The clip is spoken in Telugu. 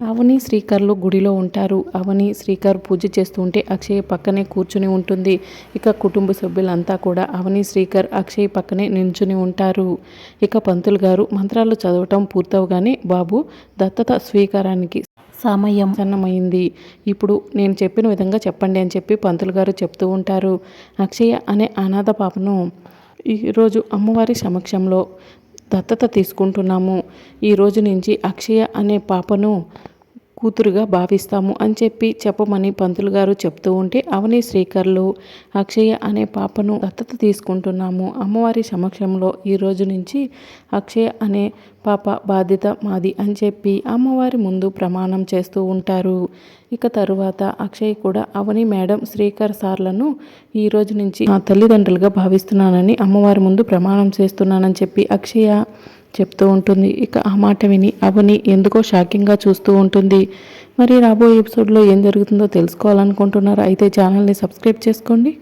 అవని శ్రీకర్లు గుడిలో ఉంటారు. అవని శ్రీకర్ పూజ చేస్తూ ఉంటే అక్షయ్ పక్కనే కూర్చుని ఉంటుంది. ఇక కుటుంబ సభ్యులంతా కూడా అవని శ్రీకర్ అక్షయ్ పక్కనే నించుని ఉంటారు. ఇక పంతులు గారు మంత్రాలు చదవటం పూర్తవగానే బాబు దత్తత స్వీకారానికి సమయం. సన్నమైంది. ఇప్పుడు నేను చెప్పిన విధంగా చెప్పండి అని చెప్పి పంతులు గారు చెప్తూ ఉంటారు. అక్షయ అనే అనాథ పాపను ఈరోజు అమ్మవారి సమక్షంలో దత్తత తీసుకుంటున్నాము. ఈ రోజు నుంచి అక్షయ అనే పాపను కూతురుగా భావిస్తాము అని చెప్పి చెప్పమని పంతులు గారు చెప్తూ ఉంటే అవని శ్రీకర్లు అక్షయ అనే పాపను దత్తత తీసుకుంటున్నాము. అమ్మవారి సమక్షంలో ఈ రోజు నుంచి అక్షయ అనే పాప బాధ్యత మాది అని చెప్పి అమ్మవారి ముందు ప్రమాణం చేస్తూ ఉంటారు. ఇక తరువాత అక్షయ్ కూడా అవని మేడం శ్రీకర్ సార్లను ఈ రోజు నుంచి నా తల్లిదండ్రులుగా భావిస్తున్నానని అమ్మవారి ముందు ప్రమాణం చేస్తున్నానని చెప్పి అక్షయ చెప్తూ ఉంటుంది. ఇక ఆ మాట విని అవని ఎందుకో షాకింగ్గా చూస్తూ ఉంటుంది. మరి రాబోయే ఎపిసోడ్లో ఏం జరుగుతుందో తెలుసుకోవాలనుకుంటున్నారా? అయితే ఛానల్ని సబ్స్క్రైబ్ చేసుకోండి.